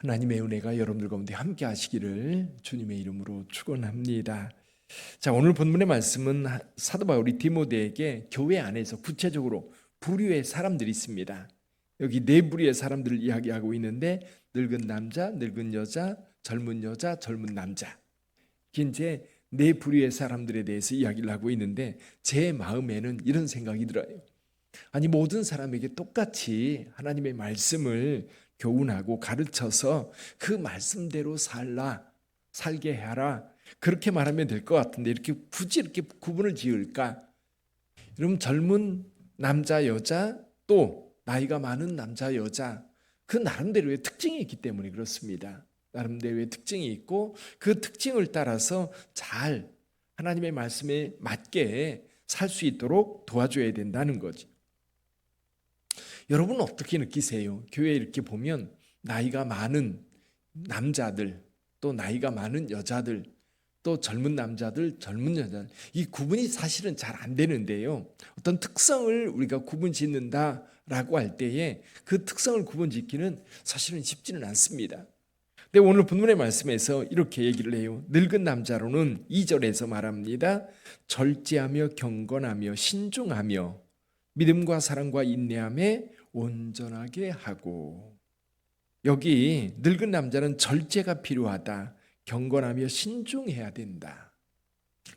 하나님의 은혜가 여러분들 가운데 함께 하시기를 주님의 이름으로 축원합니다. 자, 오늘 본문의 말씀은 사도 바울이 디모데에게 교회 안에서 구체적으로 부류의 사람들이 있습니다. 여기 네 부류의 사람들을 이야기하고 있는데 늙은 남자, 늙은 여자, 젊은 여자, 젊은 남자. 이제 네 부류의 사람들에 대해서 이야기를 하고 있는데 제 마음에는 이런 생각이 들어요. 아니 모든 사람에게 똑같이 하나님의 말씀을 교훈하고 가르쳐서 그 말씀대로 살라 살게 하라 그렇게 말하면 될 것 같은데 이렇게 굳이 이렇게 구분을 지을까? 그럼 젊은 남자 여자 또 나이가 많은 남자 여자 그 나름대로의 특징이 있기 때문에 그렇습니다. 나름대로의 특징이 있고 그 특징을 따라서 잘 하나님의 말씀에 맞게 살 수 있도록 도와줘야 된다는 거지. 여러분은 어떻게 느끼세요? 교회 이렇게 보면 나이가 많은 남자들 또 나이가 많은 여자들 또 젊은 남자들, 젊은 여자들 이 구분이 사실은 잘 안 되는데요. 어떤 특성을 우리가 구분 짓는다라고 할 때에 그 특성을 구분 짓기는 사실은 쉽지는 않습니다. 근데 오늘 본문의 말씀에서 이렇게 얘기를 해요. 늙은 남자로는 2절에서 말합니다. 절제하며 경건하며 신중하며 믿음과 사랑과 인내함에 온전하게 하고 여기 늙은 남자는 절제가 필요하다. 경건하며 신중해야 된다.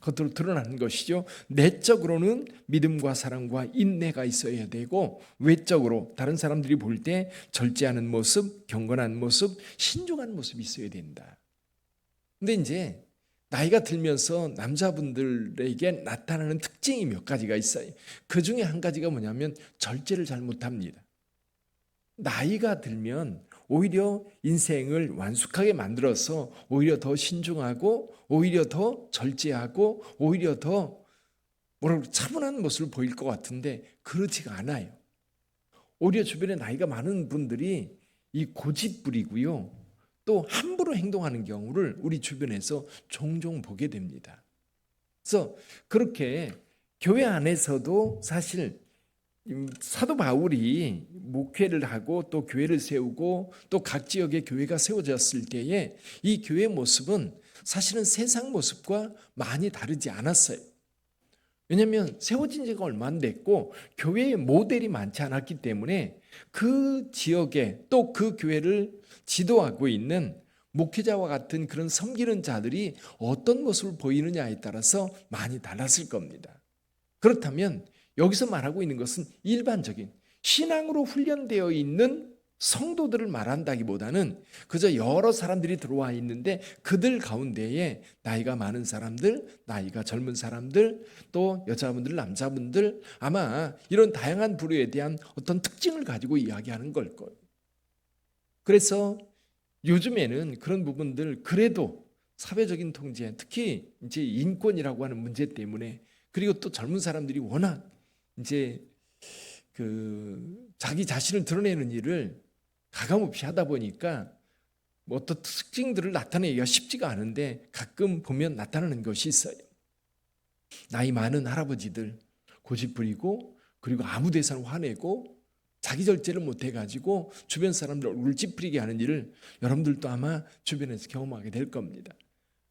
겉으로 드러나는 것이죠. 내적으로는 믿음과 사랑과 인내가 있어야 되고 외적으로 다른 사람들이 볼 때 절제하는 모습, 경건한 모습, 신중한 모습이 있어야 된다. 근데 이제 나이가 들면서 남자분들에게 나타나는 특징이 몇 가지가 있어요. 그 중에 한 가지가 뭐냐면 절제를 잘 못합니다. 나이가 들면 오히려 인생을 완숙하게 만들어서 오히려 더 신중하고 오히려 더 절제하고 오히려 더 뭐라고 차분한 모습을 보일 것 같은데 그렇지가 않아요. 오히려 주변에 나이가 많은 분들이 이 고집 부리고요. 또 함부로 행동하는 경우를 우리 주변에서 종종 보게 됩니다. 그래서 그렇게 교회 안에서도 사실 사도 바울이 목회를 하고 또 교회를 세우고 또 각 지역에 교회가 세워졌을 때에 이 교회 모습은 사실은 세상 모습과 많이 다르지 않았어요. 왜냐하면 세워진 지가 얼마 안 됐고 교회의 모델이 많지 않았기 때문에 그 지역에 또 그 교회를 지도하고 있는 목회자와 같은 그런 섬기는 자들이 어떤 모습을 보이느냐에 따라서 많이 달랐을 겁니다. 그렇다면 여기서 말하고 있는 것은 일반적인 신앙으로 훈련되어 있는 성도들을 말한다기보다는 그저 여러 사람들이 들어와 있는데 그들 가운데에 나이가 많은 사람들, 나이가 젊은 사람들, 또 여자분들, 남자분들 아마 이런 다양한 부류에 대한 어떤 특징을 가지고 이야기하는 걸 거예요. 그래서 요즘에는 그런 부분들 그래도 사회적인 통제, 특히 이제 인권이라고 하는 문제 때문에 그리고 또 젊은 사람들이 워낙 이제 그 자기 자신을 드러내는 일을 가감없이 하다 보니까 뭐 어떤 특징들을 나타내기가 쉽지가 않은데 가끔 보면 나타나는 것이 있어요. 나이 많은 할아버지들 고집 부리고 그리고 아무 데서나 화내고 자기 절제를 못 해가지고 주변 사람들 얼굴 찌푸리게 하는 일을 여러분들도 아마 주변에서 경험하게 될 겁니다.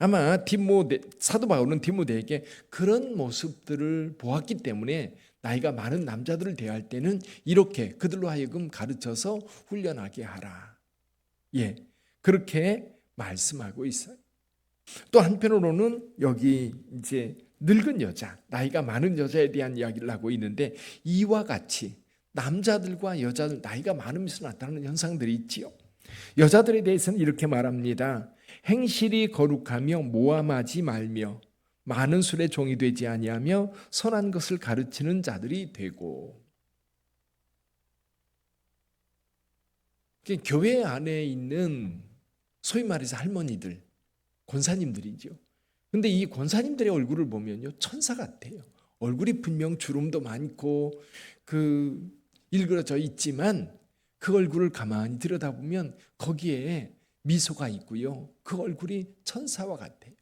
아마 디모데 사도 바울은 디모데에게 그런 모습들을 보았기 때문에 나이가 많은 남자들을 대할 때는 이렇게 그들로 하여금 가르쳐서 훈련하게 하라. 예. 그렇게 말씀하고 있어요. 또 한편으로는 여기 이제 늙은 여자, 나이가 많은 여자에 대한 이야기를 하고 있는데 이와 같이 남자들과 여자들 나이가 많으면서 나타나는 현상들이 있지요. 여자들에 대해서는 이렇게 말합니다. 행실이 거룩하며 모함하지 말며 많은 술의 종이 되지 아니하며 선한 것을 가르치는 자들이 되고 교회 안에 있는 소위 말해서 할머니들, 권사님들이죠. 근데 이 권사님들의 얼굴을 보면요 천사 같아요. 얼굴이 분명 주름도 많고 그 일그러져 있지만 그 얼굴을 가만히 들여다보면 거기에 미소가 있고요. 그 얼굴이 천사와 같아요.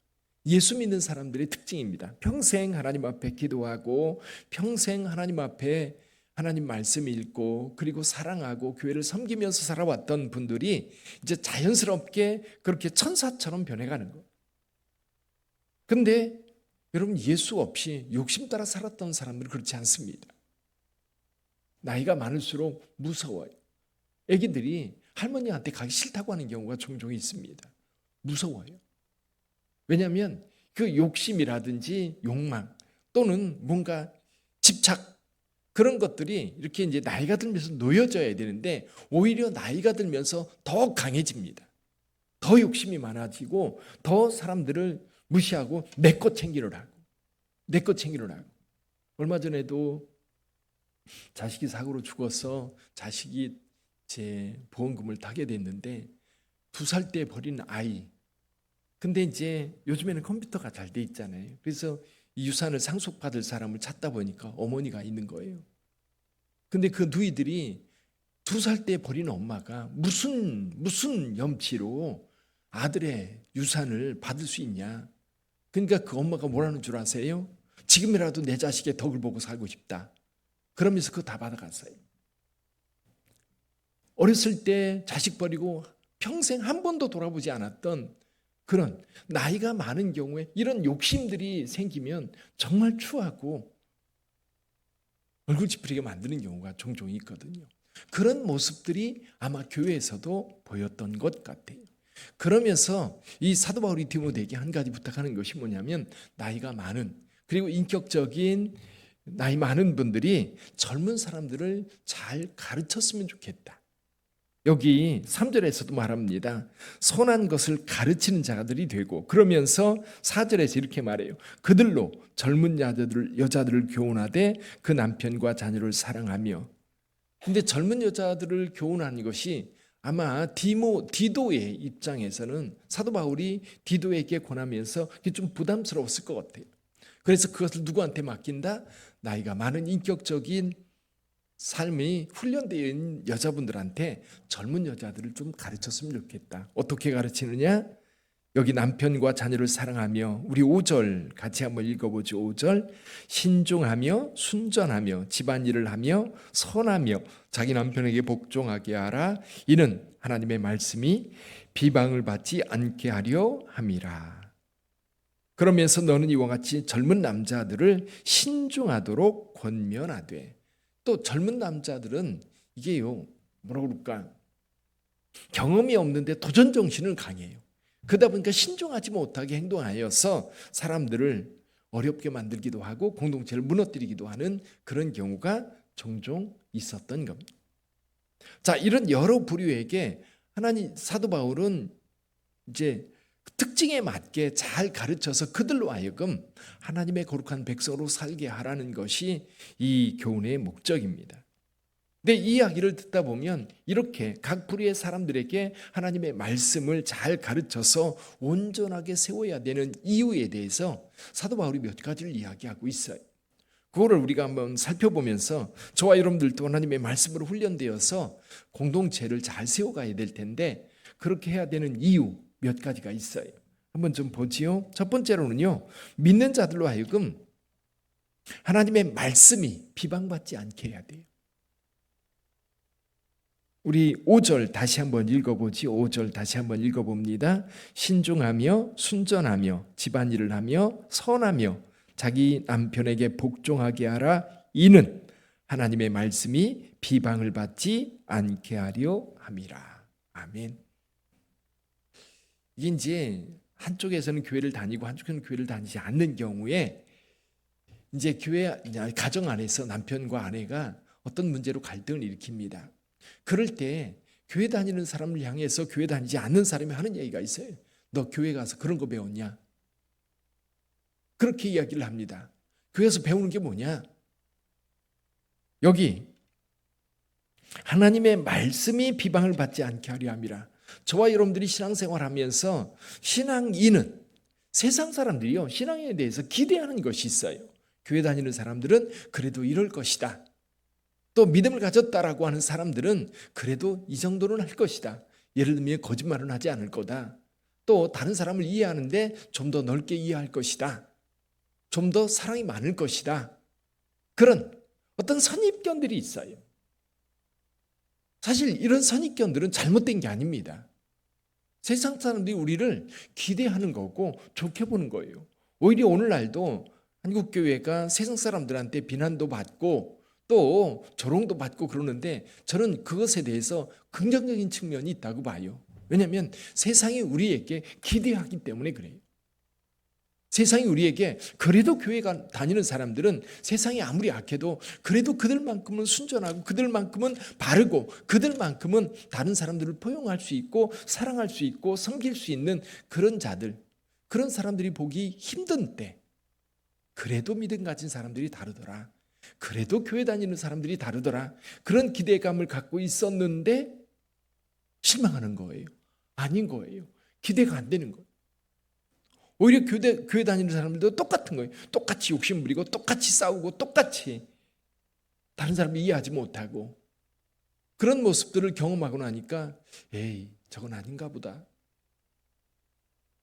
예수 믿는 사람들의 특징입니다. 평생 하나님 앞에 기도하고 평생 하나님 앞에 하나님 말씀 읽고 그리고 사랑하고 교회를 섬기면서 살아왔던 분들이 이제 자연스럽게 그렇게 천사처럼 변해가는 거. 근데 여러분 예수 없이 욕심 따라 살았던 사람들은 그렇지 않습니다. 나이가 많을수록 무서워요. 애기들이 할머니한테 가기 싫다고 하는 경우가 종종 있습니다. 무서워요. 왜냐하면 그 욕심이라든지 욕망 또는 뭔가 집착 그런 것들이 이렇게 이제 나이가 들면서 놓여져야 되는데 오히려 나이가 들면서 더 강해집니다. 더 욕심이 많아지고 더 사람들을 무시하고 내 것 챙기려 하고 내 것 챙기려 하고 얼마 전에도 자식이 사고로 죽어서 자식이 제 보험금을 타게 됐는데 두 살 때 버린 아이 근데 이제 요즘에는 컴퓨터가 잘 돼 있잖아요. 그래서 이 유산을 상속받을 사람을 찾다 보니까 어머니가 있는 거예요. 근데 그 누이들이 두 살 때 버린 엄마가 무슨 무슨 염치로 아들의 유산을 받을 수 있냐? 그러니까 그 엄마가 뭐라는 줄 아세요? 지금이라도 내 자식의 덕을 보고 살고 싶다. 그러면서 그거 다 받아갔어요. 어렸을 때 자식 버리고 평생 한 번도 돌아보지 않았던 그런 나이가 많은 경우에 이런 욕심들이 생기면 정말 추하고 얼굴 찌푸리게 만드는 경우가 종종 있거든요. 그런 모습들이 아마 교회에서도 보였던 것 같아요. 그러면서 이 사도 바울이 디모데에게 한 가지 부탁하는 것이 뭐냐면 나이가 많은 그리고 인격적인 나이 많은 분들이 젊은 사람들을 잘 가르쳤으면 좋겠다. 여기 3절에서도 말합니다. 선한 것을 가르치는 자들이 되고 그러면서 4절에서 이렇게 말해요. 그들로 젊은 여자들, 여자들을 교훈하되 그 남편과 자녀를 사랑하며 근데 젊은 여자들을 교훈하는 것이 아마 디모 디도의 입장에서는 사도 바울이 디도에게 권하면서 좀 부담스러웠을 것 같아요. 그래서 그것을 누구한테 맡긴다? 나이가 많은 인격적인 삶이 있는 여자분들한테 젊은 여자들을 좀 가르쳤으면 좋겠다. 어떻게 가르치느냐? 여기 남편과 자녀를 사랑하며 우리 5절 같이 한번 읽어보죠. 5절 신중하며 순전하며 집안일을 하며 선하며 자기 남편에게 복종하게 하라. 이는 하나님의 말씀이 비방을 받지 않게 하려 함이라. 그러면서 너는 이와 같이 젊은 남자들을 신중하도록 권면하되 또 젊은 남자들은 이게요 뭐라 그럴까 경험이 없는데 도전 정신을 강해요. 그러다 보니까 신중하지 못하게 행동하여서 사람들을 어렵게 만들기도 하고 공동체를 무너뜨리기도 하는 그런 경우가 종종 있었던 겁니다. 자, 이런 여러 부류에게 하나님 사도 바울은 이제 그 특징에 맞게 잘 가르쳐서 그들로 하여금 하나님의 거룩한 백성으로 살게 하라는 것이 이 교훈의 목적입니다. 근데 이 이야기를 듣다 보면 이렇게 각 부류의 사람들에게 하나님의 말씀을 잘 가르쳐서 온전하게 세워야 되는 이유에 대해서 사도 바울이 몇 가지를 이야기하고 있어요. 그거를 우리가 한번 살펴보면서 저와 여러분들도 하나님의 말씀으로 훈련되어서 공동체를 잘 세워가야 될 텐데 그렇게 해야 되는 이유 몇 가지가 있어요. 한번 좀 보지요. 첫 번째로는요. 믿는 자들로 하여금 하나님의 말씀이 비방받지 않게 해야 돼요. 우리 5절 다시 한번 읽어보지. 5절 다시 한번 읽어봅니다. 신중하며 순전하며 집안일을 하며 선하며 자기 남편에게 복종하게 하라. 이는 하나님의 말씀이 비방을 받지 않게 하려 함이라. 아멘. 이게 이제 한쪽에서는 교회를 다니고 한쪽에서는 교회를 다니지 않는 경우에 이제 교회 가정 안에서 남편과 아내가 어떤 문제로 갈등을 일으킵니다. 그럴 때 교회 다니는 사람을 향해서 교회 다니지 않는 사람이 하는 얘기가 있어요. 너 교회 가서 그런 거 배웠냐? 그렇게 이야기를 합니다. 교회에서 배우는 게 뭐냐? 여기 하나님의 말씀이 비방을 받지 않게 하려 함이라. 저와 여러분들이 신앙생활 하면서 신앙인은 세상 사람들이요 신앙에 대해서 기대하는 것이 있어요. 교회 다니는 사람들은 그래도 이럴 것이다. 또 믿음을 가졌다라고 하는 사람들은 그래도 이 정도는 할 것이다. 예를 들면 거짓말은 하지 않을 거다. 또 다른 사람을 이해하는데 좀 더 넓게 이해할 것이다. 좀 더 사랑이 많을 것이다. 그런 어떤 선입견 선입견들이 있어요. 사실 이런 선입견들은 잘못된 게 아닙니다. 세상 사람들이 우리를 기대하는 거고 좋게 보는 거예요. 오히려 오늘날도 한국 교회가 세상 사람들한테 비난도 받고 또 조롱도 받고 그러는데 저는 그것에 대해서 긍정적인 측면이 있다고 봐요. 왜냐하면 세상이 우리에게 기대하기 때문에 그래요. 세상이 우리에게 그래도 교회가 다니는 사람들은 세상이 아무리 악해도 그래도 그들만큼은 순전하고 그들만큼은 바르고 그들만큼은 다른 사람들을 포용할 수 있고 사랑할 수 있고 섬길 수 있는 그런 자들 그런 사람들이 보기 힘든 때 그래도 믿음 가진 사람들이 다르더라. 그래도 교회 다니는 사람들이 다르더라. 그런 기대감을 갖고 있었는데 실망하는 거예요. 아닌 거예요. 기대가 안 되는 거예요. 오히려 교회, 교회 다니는 사람들도 똑같은 거예요. 똑같이 욕심 부리고 똑같이 싸우고 똑같이 다른 사람을 이해하지 못하고 그런 모습들을 경험하고 나니까 에이 저건 아닌가 보다.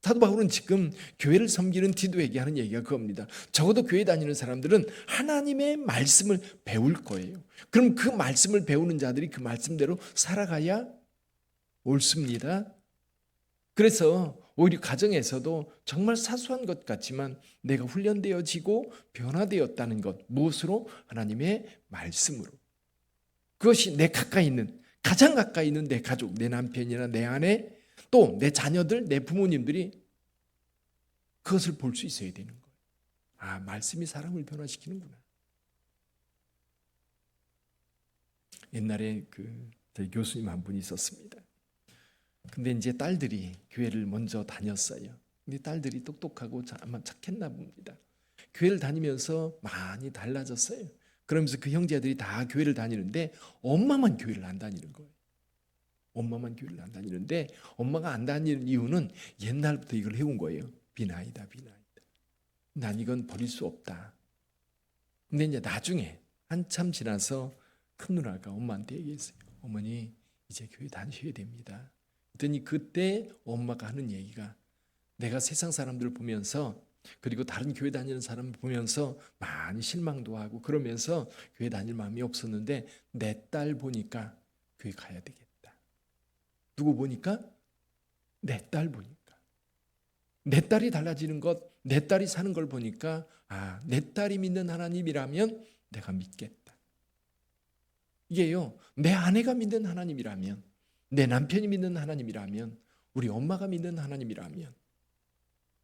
사도 바울은 지금 교회를 섬기는 디도에게 하는 얘기가 그겁니다. 적어도 교회 다니는 사람들은 하나님의 말씀을 배울 거예요. 그럼 그 말씀을 배우는 자들이 그 말씀대로 살아가야 옳습니다. 그래서 오히려 가정에서도 정말 사소한 것 같지만 내가 훈련되어지고 변화되었다는 것 무엇으로 하나님의 말씀으로 그것이 내 가까이 있는 가장 가까이 있는 내 가족, 내 남편이나 내 아내 또 내 자녀들, 내 부모님들이 그것을 볼 수 있어야 되는 거예요. 아, 말씀이 사람을 변화시키는구나. 옛날에 그 저희 교수님 한 분이 있었습니다. 근데 이제 딸들이 교회를 먼저 다녔어요. 근데 딸들이 똑똑하고 아마 착했나 봅니다. 교회를 다니면서 많이 달라졌어요. 그러면서 그 형제들이 다 교회를 다니는데 엄마만 교회를 안 다니는 거예요. 엄마만 교회를 안 다니는데 엄마가 안 다니는 이유는 옛날부터 이걸 해온 거예요. 비나이다, 비나이다. 난 이건 버릴 수 없다. 근데 이제 나중에 한참 지나서 큰 누나가 엄마한테 얘기했어요. 어머니 이제 교회 다니셔야 됩니다. 그랬더니 그때 엄마가 하는 얘기가 내가 세상 사람들 보면서 그리고 다른 교회 다니는 사람 보면서 많이 실망도 하고 그러면서 교회 다닐 마음이 없었는데 내 딸 보니까 교회 가야 되겠다. 누구 보니까? 내 딸 보니까. 내 딸이 달라지는 것, 내 딸이 사는 걸 보니까 아, 내 딸이 믿는 하나님이라면 내가 믿겠다. 이게요. 내 아내가 믿는 하나님이라면 내 남편이 믿는 하나님이라면 우리 엄마가 믿는 하나님이라면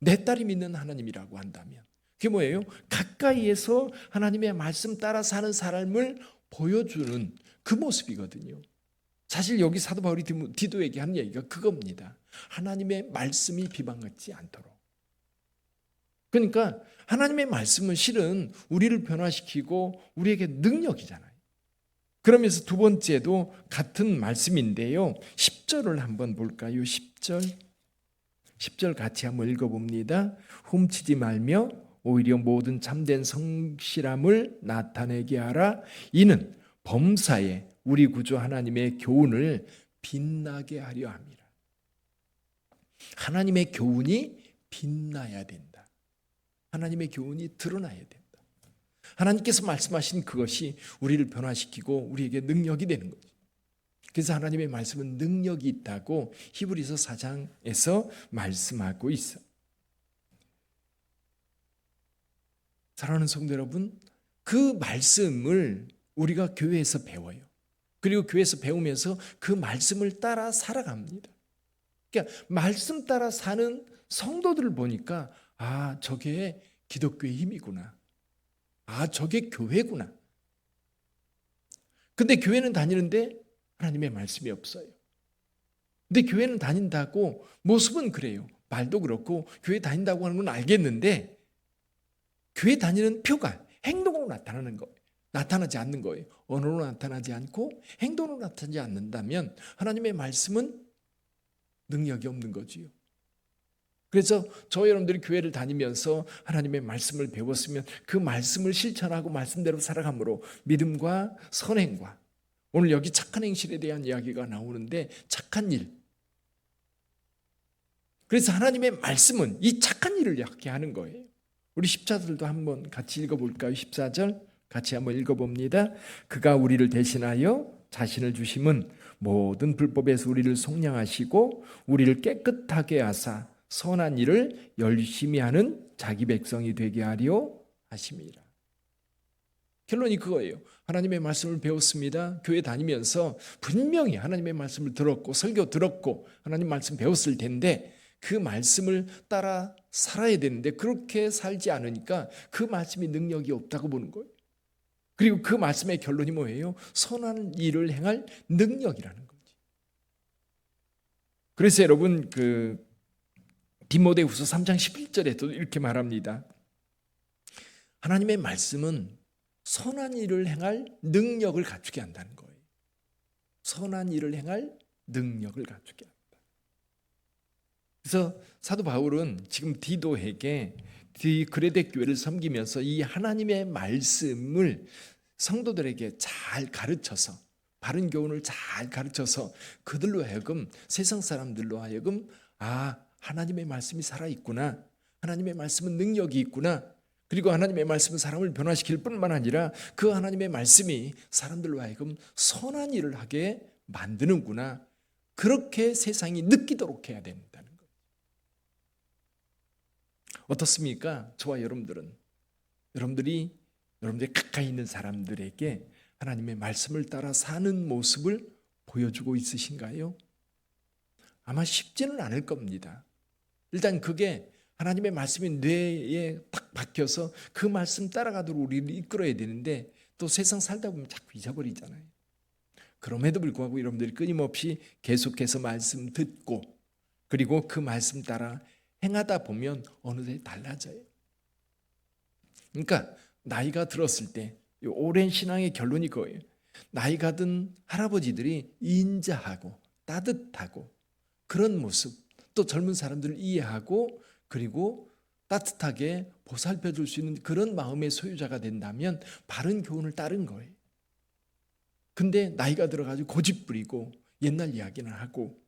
내 딸이 믿는 하나님이라고 한다면 그게 뭐예요? 가까이에서 하나님의 말씀 따라 사는 삶을 보여주는 그 모습이거든요. 사실 여기 사도 바울이 디도에게 하는 얘기가 그겁니다. 하나님의 말씀이 비방받지 않도록. 그러니까 하나님의 말씀은 실은 우리를 변화시키고 우리에게 능력이잖아요. 그러면서 두 번째도 같은 말씀인데요. 10절을 한번 볼까요? 10절. 10절 같이 한번 읽어봅니다. 훔치지 말며 오히려 모든 참된 성실함을 나타내게 하라. 이는 범사에 우리 구주 하나님의 교훈을 빛나게 하려 합니다. 하나님의 교훈이 빛나야 된다. 하나님의 교훈이 드러나야 된다. 하나님께서 말씀하신 그것이 우리를 변화시키고 우리에게 능력이 되는 거죠. 그래서 하나님의 말씀은 능력이 있다고 히브리서 4장에서 말씀하고 있어. 사랑하는 성도 여러분, 그 말씀을 우리가 교회에서 배워요. 그리고 교회에서 배우면서 그 말씀을 따라 살아갑니다. 그러니까 말씀 따라 사는 성도들을 보니까 아, 저게 기독교의 힘이구나. 아, 저게 교회구나. 근데 교회는 다니는데 하나님의 말씀이 없어요. 근데 교회는 다닌다고 모습은 그래요. 말도 그렇고 교회 다닌다고 하는 건 알겠는데 교회 다니는 표가 행동으로 나타나는 거예요. 나타나지 않는 거예요. 언어로 나타나지 않고 행동으로 나타나지 않는다면 하나님의 말씀은 능력이 없는 거지요. 그래서 저 여러분들이 교회를 다니면서 하나님의 말씀을 배웠으면 그 말씀을 실천하고 말씀대로 살아감으로 믿음과 선행과 오늘 여기 착한 행실에 대한 이야기가 나오는데 착한 일. 그래서 하나님의 말씀은 이 착한 일을 약게 하는 거예요. 우리 십자들도 한번 같이 읽어볼까요? 14절 같이 한번 읽어봅니다. 그가 우리를 대신하여 자신을 주심은 모든 불법에서 우리를 속량하시고 우리를 깨끗하게 하사 선한 일을 열심히 하는 자기 백성이 되게 하려 하심이라. 결론이 그거예요. 하나님의 말씀을 배웠습니다. 교회 다니면서 분명히 하나님의 말씀을 들었고 설교 들었고 하나님 말씀 배웠을 텐데 그 말씀을 따라 살아야 되는데 그렇게 살지 않으니까 그 말씀이 능력이 없다고 보는 거예요. 그리고 그 말씀의 결론이 뭐예요? 선한 일을 행할 능력이라는 거지. 그래서 여러분 그 디모데후서 3장 11절에도 이렇게 말합니다. 하나님의 말씀은 선한 일을 행할 능력을 갖추게 한다는 거예요. 선한 일을 행할 능력을 갖추게 한다. 그래서 사도 바울은 지금 디도에게 디 그레데 교회를 섬기면서 이 하나님의 말씀을 성도들에게 잘 가르쳐서 바른 교훈을 잘 가르쳐서 그들로 하여금 세상 사람들로 하여금 아 하나님의 말씀이 살아 있구나 하나님의 말씀은 능력이 있구나 그리고 하나님의 말씀은 사람을 변화시킬 뿐만 아니라 그 하나님의 말씀이 사람들로 하여금 선한 일을 하게 만드는구나 그렇게 세상이 느끼도록 해야 된다는 것. 어떻습니까? 저와 여러분들은 여러분들이 여러분들이 가까이 있는 사람들에게 하나님의 말씀을 따라 사는 모습을 보여주고 있으신가요? 아마 쉽지는 않을 겁니다. 일단 그게 하나님의 말씀이 뇌에 딱 박혀서 그 말씀 따라가도록 우리를 이끌어야 되는데 또 세상 살다 보면 자꾸 잊어버리잖아요. 그럼에도 불구하고 여러분들이 끊임없이 계속해서 말씀 듣고 그리고 그 말씀 따라 행하다 보면 어느새 달라져요. 그러니까 나이가 들었을 때 오랜 신앙의 결론이 그거예요. 나이가 든 할아버지들이 인자하고 따뜻하고 그런 모습 또 젊은 사람들을 이해하고 그리고 따뜻하게 보살펴 줄 수 있는 그런 마음의 소유자가 된다면 바른 교훈을 따른 거예요. 근데 나이가 들어가지고 고집 부리고 옛날 이야기는 하고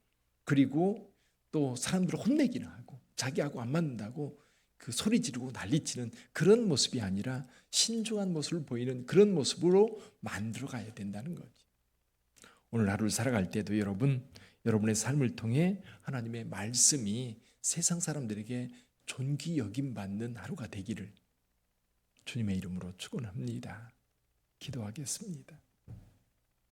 그리고 또 사람들을 혼내기는 하고 자기하고 안 맞는다고 그 소리 지르고 난리치는 그런 모습이 아니라 신중한 모습을 보이는 그런 모습으로 만들어 가야 된다는 거지. 오늘 하루를 살아갈 때도 여러분 여러분의 삶을 통해 하나님의 말씀이 세상 사람들에게 존귀 여김 받는 하루가 되기를 주님의 이름으로 축원합니다. 기도하겠습니다.